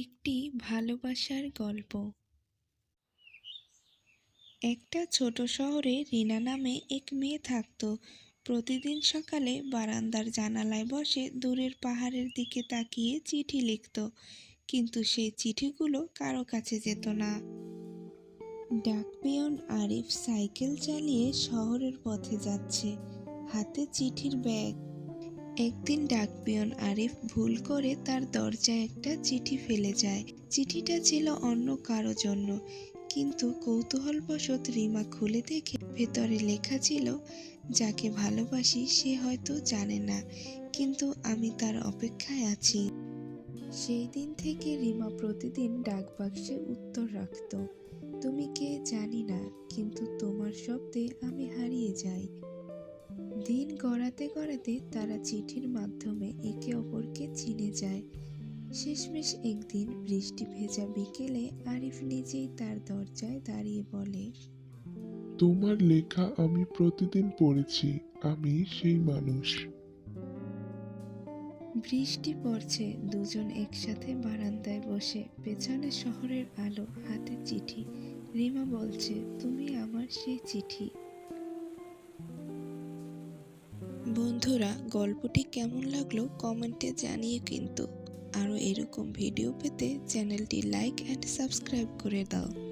একটি ভালোবাসার গল্প। একটা ছোট শহরে রিনা নামে এক মেয়ে থাকতো। প্রতিদিন সকালে বারান্দার জানালায় বসে দূরের পাহাড়ের দিকে তাকিয়ে চিঠি লিখত, কিন্তু সেই চিঠিগুলো কারও কাছে যেত না। ডাকপিয়ন আরিফ সাইকেল চালিয়ে শহরের পথে যাচ্ছে। হাতে চিঠির ব্যাগ। একদিন ডাকপিয়ন আরিফ ভুল করে তার দরজায় একটা চিঠি ফেলে যায়। চিঠিটা ছিল অন্য কারও জন্য। কিন্তু কৌতূহলবশত রিমা খুলে দেখে ভেতরে লেখা ছিল, যাকে ভালোবাসি সে হয়তো জানে না, কিন্তু আমি তার অপেক্ষায় আছি। সেই দিন থেকে রিমা প্রতিদিন ডাকবাক্সে উত্তর রাখত, তুমি কে জানি না, কিন্তু তোমার শব্দে আমি হারিয়ে যাই। দিন গড়াতে গড়াতে তারা চিঠির মাধ্যমে একে অপরকে চিনে যায়। শেষমেশ একদিন বৃষ্টি ভেজা বিকেলে আরিফ নিজেই তার দরজায় দাঁড়িয়ে বলে তোমার লেখা আমি প্রতিদিন পড়েছি আমি সেই মানুষ। বৃষ্টি পড়ছে দুজন একসাথে বারান্দায় বসে পেছনে শহরের আলো হাতে চিঠি। রিমা বলছে তুমি আমার সেই চিঠি। বন্ধুরা, গল্পটি কেমন লাগল কমেন্টে জানিয়ে কিন্তু। আরও এরকম ভিডিও পেতে চ্যানেলটি লাইক অ্যান্ড সাবস্ক্রাইব করে দাও।